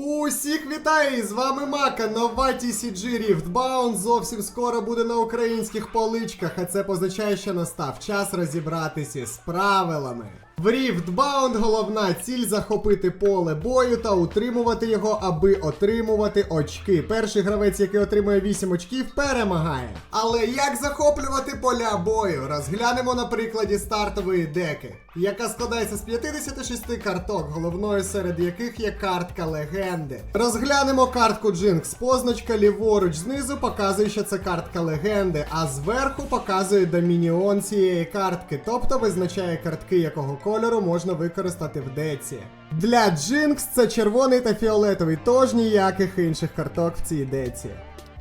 Усіх вітаю! З вами Мака, нова TCG Riftbound зовсім скоро буде на українських поличках, а це позначає, що настав час розібратися з правилами. В Riftbound головна ціль захопити поле бою та утримувати його, аби отримувати очки. Перший гравець, який отримує 8 очків, перемагає. Але як захоплювати поля бою? Розглянемо на прикладі стартової деки, яка складається з 56 карток, головною серед яких є картка легенди. Розглянемо картку Джинкс. Позначка ліворуч знизу показує, що це картка легенди, а зверху показує домініон цієї картки, тобто визначає картки, якого кольору можна використати в деці. Для Джинкс це червоний та фіолетовий, тож ніяких інших карток в цій деці.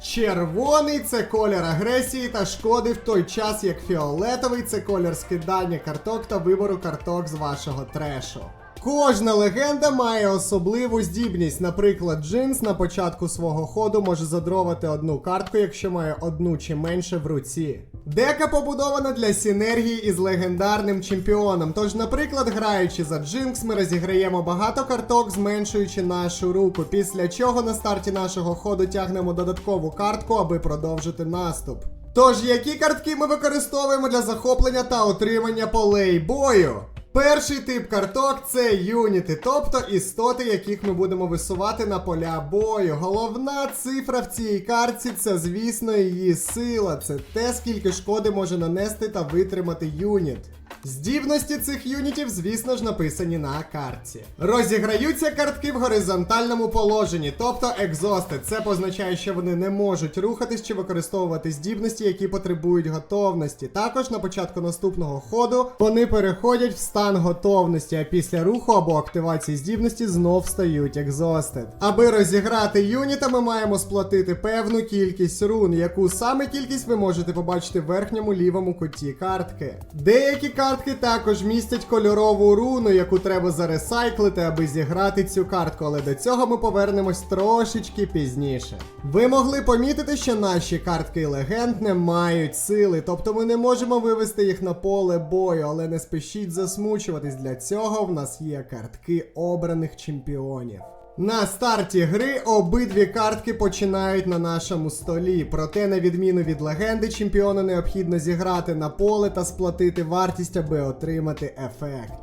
Червоний це колір агресії та шкоди, в той час як фіолетовий це колір скидання карток та вибору карток з вашого трешу. Кожна легенда має особливу здібність. Наприклад, Джинс на початку свого ходу може задровати одну картку, якщо має одну чи менше в руці. Дека побудована для синергії із легендарним чемпіоном. Тож, наприклад, граючи за Джинкс, ми розіграємо багато карток, зменшуючи нашу руку. Після чого на старті нашого ходу тягнемо додаткову картку, аби продовжити наступ. Тож, які картки ми використовуємо для захоплення та отримання полей бою? Перший тип карток це юніти, тобто істоти, яких ми будемо висувати на поля бою. Головна цифра в цій карті це, звісно, її сила. Це те, скільки шкоди може нанести та витримати юніт. Здібності цих юнітів, звісно ж, написані на картці. Розіграються картки в горизонтальному положенні, тобто екзости. Це позначає, що вони не можуть рухатись чи використовувати здібності, які потребують готовності. Також на початку наступного ходу вони переходять в стан готовності, а після руху або активації здібності знов стають екзостед. Аби розіграти юніта, ми маємо сплатити певну кількість рун, яку саме кількість ви можете побачити в верхньому лівому куті картки. Деякі картки також містять кольорову руну, яку треба заресайклити, аби зіграти цю картку, але до цього ми повернемось трошечки пізніше. Ви могли помітити, що наші картки легенд не мають сили, тобто ми не можемо вивести їх на поле бою, але не спішіть засмучуватись. Для цього в нас є картки обраних чемпіонів. На старті гри обидві картки починають на нашому столі. Проте, на відміну від легенди, чемпіону необхідно зіграти на поле та сплатити вартість, аби отримати ефект.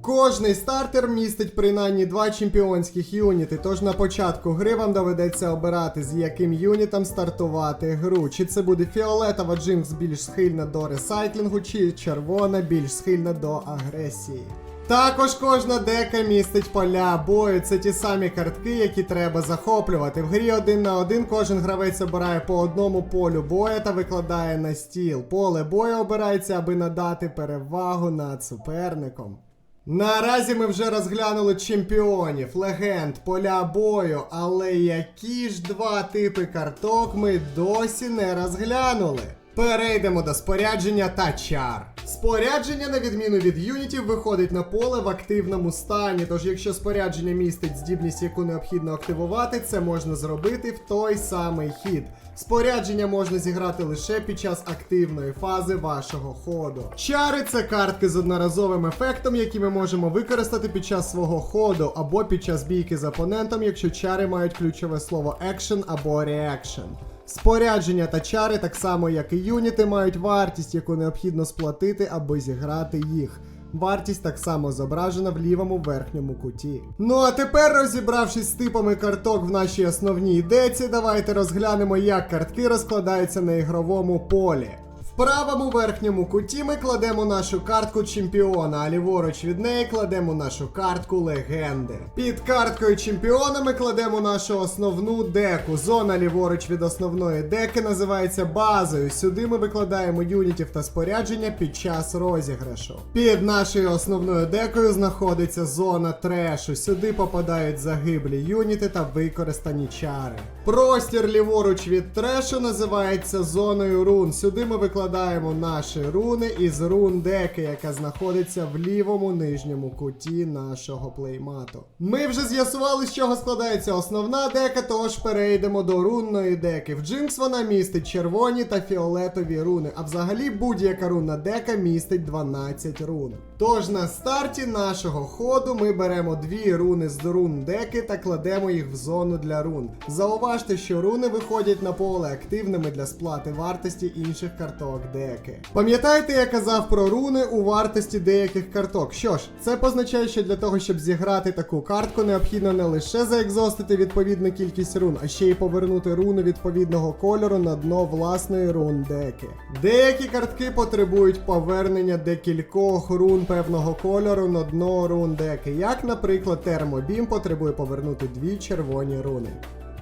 Кожний стартер містить принаймні два чемпіонських юніти, тож на початку гри вам доведеться обирати, з яким юнітом стартувати гру. Чи це буде фіолетова Джинкс більш схильна до ресайклінгу, чи червона більш схильна до агресії. Також кожна дека містить поля бою. Це ті самі картки, які треба захоплювати. В грі один на один кожен гравець обирає по одному полю бою та викладає на стіл. Поле бою обирається, аби надати перевагу над суперником. Наразі ми вже розглянули чемпіонів, легенд, поля бою, але які ж два типи карток ми досі не розглянули? Перейдемо до спорядження та чар. Спорядження, на відміну від юнітів, виходить на поле в активному стані. Тож, якщо спорядження містить здібність, яку необхідно активувати, це можна зробити в той самий хід. Спорядження можна зіграти лише під час активної фази вашого ходу. Чари це картки з одноразовим ефектом, які ми можемо використати під час свого ходу або під час бійки з опонентом, якщо чари мають ключове слово action або reaction. Спорядження та чари, так само як і юніти, мають вартість, яку необхідно сплатити, аби зіграти їх. Вартість так само зображена в лівому верхньому куті. Ну а тепер, розібравшись з типами карток в нашій основній ідеці, давайте розглянемо, як картки розкладаються на ігровому полі. Правому верхньому куті ми кладемо нашу картку чемпіона, а ліворуч від неї кладемо нашу картку легенди. Під карткою чемпіона ми кладемо нашу основну деку. Зона ліворуч від основної деки називається базою. Сюди ми викладаємо юнітів та спорядження під час розіграшу. Під нашою основною декою знаходиться зона трешу. Сюди попадають загиблі юніти та використані чари. Простір ліворуч від трешу називається зоною рун. Сюди ми викладаємо викладаємо наші руни із рун деки, яка знаходиться в лівому нижньому куті нашого плеймату. Ми вже з'ясували, з чого складається основна дека, тож перейдемо до рунної деки. В Джинкс вона містить червоні та фіолетові руни, а взагалі будь-яка рунна дека містить 12 рун. Тож на старті нашого ходу ми беремо дві руни з рун деки та кладемо їх в зону для рун. Зауважте, що руни виходять на поле активними для сплати вартості інших карток деки. Пам'ятаєте, я казав про руни у вартості деяких карток? Що ж, це позначає, що для того, щоб зіграти таку картку, необхідно не лише заекзостити відповідну кількість рун, а ще й повернути руни відповідного кольору на дно власної рун деки. Деякі картки потребують повернення декількох рун певного кольору на дно рун деки, як, наприклад, термобім потребує повернути дві червоні руни.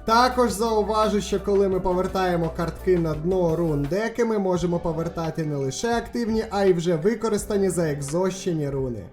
Також зауважу, що коли ми повертаємо картки на дно рун деки, ми можемо повертати не лише активні, а й вже використані заекзощені руни.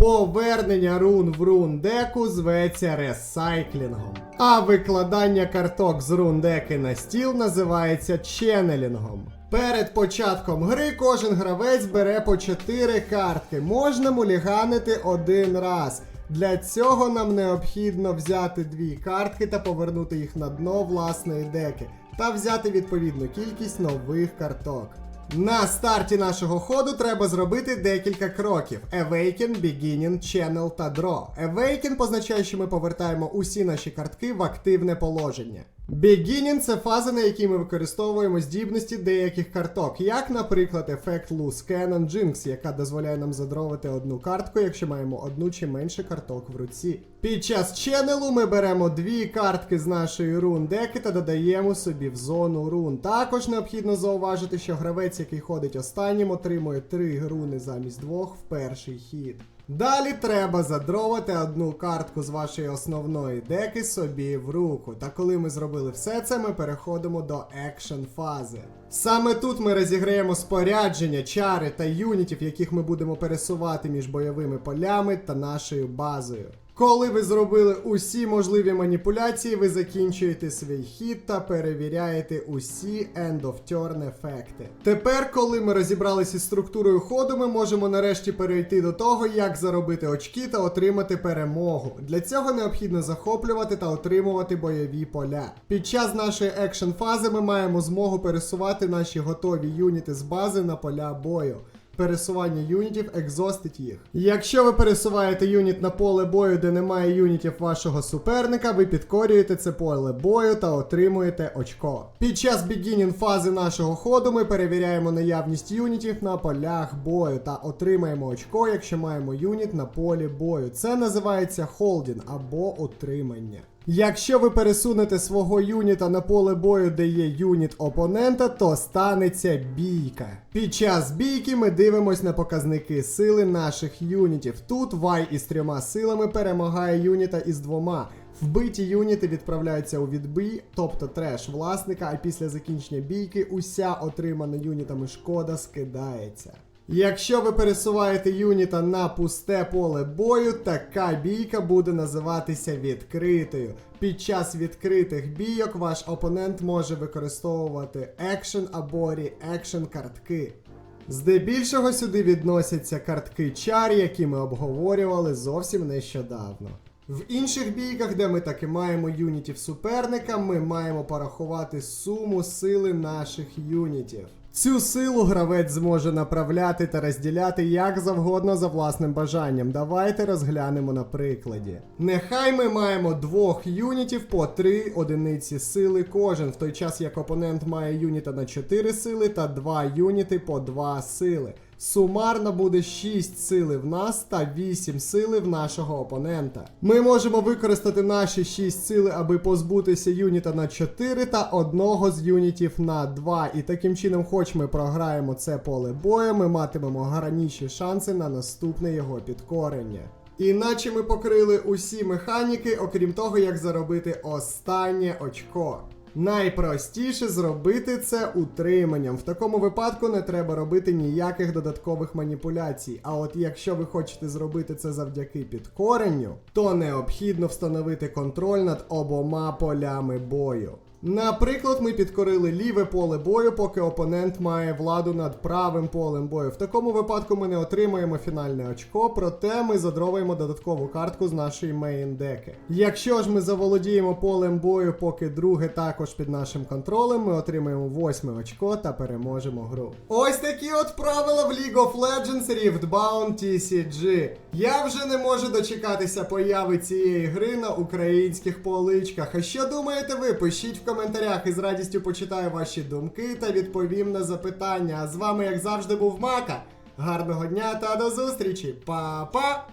Повернення рун в рун деку зветься ресайклінгом. А викладання карток з рун деки на стіл називається ченнелінгом. Перед початком гри кожен гравець бере по 4 картки. Можна муліганити один раз. Для цього нам необхідно взяти дві картки та повернути їх на дно власної деки, та взяти відповідну кількість нових карток. На старті нашого ходу треба зробити декілька кроків: Awaken, Beginning, Channel та Draw. Awaken позначає, що ми повертаємо усі наші картки в активне положення. Beginning – це фаза, на якій ми використовуємо здібності деяких карток, як, наприклад, ефект Loose Cannon Jinx, яка дозволяє нам задровити одну картку, якщо маємо одну чи менше карток в руці. Під час ченелу ми беремо дві картки з нашої рун деки та додаємо собі в зону рун. Також необхідно зауважити, що гравець, який ходить останнім, отримує три руни замість двох в перший хід. Далі треба задровати одну картку з вашої основної деки собі в руку. Та коли ми зробили все це, ми переходимо до екшн фази. Саме тут ми розіграємо спорядження, чари та юнітів, яких ми будемо пересувати між бойовими полями та нашою базою. Коли ви зробили усі можливі маніпуляції, ви закінчуєте свій хід та перевіряєте усі end of turn ефекти. Тепер, коли ми розібралися із структурою ходу, ми можемо нарешті перейти до того, як заробити очки та отримати перемогу. Для цього необхідно захоплювати та отримувати бойові поля. Під час нашої екшн фази ми маємо змогу пересувати наші готові юніти з бази на поля бою пересування юнітів екзостить їх. Якщо ви пересуваєте юніт на поле бою, де немає юнітів вашого суперника, ви підкорюєте це поле бою та отримуєте очко. Під час бігінін фази нашого ходу ми перевіряємо наявність юнітів на полях бою та отримаємо очко, якщо маємо юніт на полі бою. Це називається холдін або утримання. Якщо ви пересунете свого юніта на поле бою, де є юніт опонента, то станеться бійка. Під час бійки ми дивимось на показники сили наших юнітів. Тут Вай із трьома силами перемагає юніта із двома. Вбиті юніти відправляються у відбій, тобто треш власника, а після закінчення бійки уся отримана юнітами шкода скидається. Якщо ви пересуваєте юніта на пусте поле бою, така бійка буде називатися відкритою. Під час відкритих бійок ваш опонент може використовувати екшен або реекшен картки. Здебільшого сюди відносяться картки чар, які ми обговорювали зовсім нещодавно. В інших бійках, де ми таки маємо юнітів суперника, ми маємо порахувати суму сили наших юнітів. Цю силу гравець зможе направляти та розділяти як завгодно за власним бажанням. Давайте розглянемо на прикладі. Нехай ми маємо двох юнітів по 3 одиниці сили кожен, в той час як опонент має юніта на 4 сили та 2 юніти по 2 сили. Сумарно буде 6 сили в нас та 8 сили в нашого опонента. Ми можемо використати наші 6 сили, аби позбутися юніта на 4 та одного з юнітів на 2. І таким чином, хоч ми програємо це поле бою, ми матимемо гарніші шанси на наступне його підкорення. Іначе ми покрили усі механіки, окрім того, як заробити останнє очко. Найпростіше зробити це утриманням. В такому випадку не треба робити ніяких додаткових маніпуляцій. А от якщо ви хочете зробити це завдяки підкоренню, то необхідно встановити контроль над обома полями бою. Наприклад, ми підкорили ліве поле бою, поки опонент має владу над правим полем бою. В такому випадку ми не отримаємо фінальне очко, проте ми задровуємо додаткову картку з нашої мейн-деки. Якщо ж ми заволодіємо полем бою, поки друге також під нашим контролем, ми отримаємо восьме очко та переможемо гру. Ось такі от правила в League of Legends Riftbound TCG. Я вже не можу дочекатися появи цієї гри на українських поличках. А що думаєте ви? Пишіть в коментарях і з радістю почитаю ваші думки та відповім на запитання. А з вами, як завжди, був Мака. Гарного дня та до зустрічі! Па-па!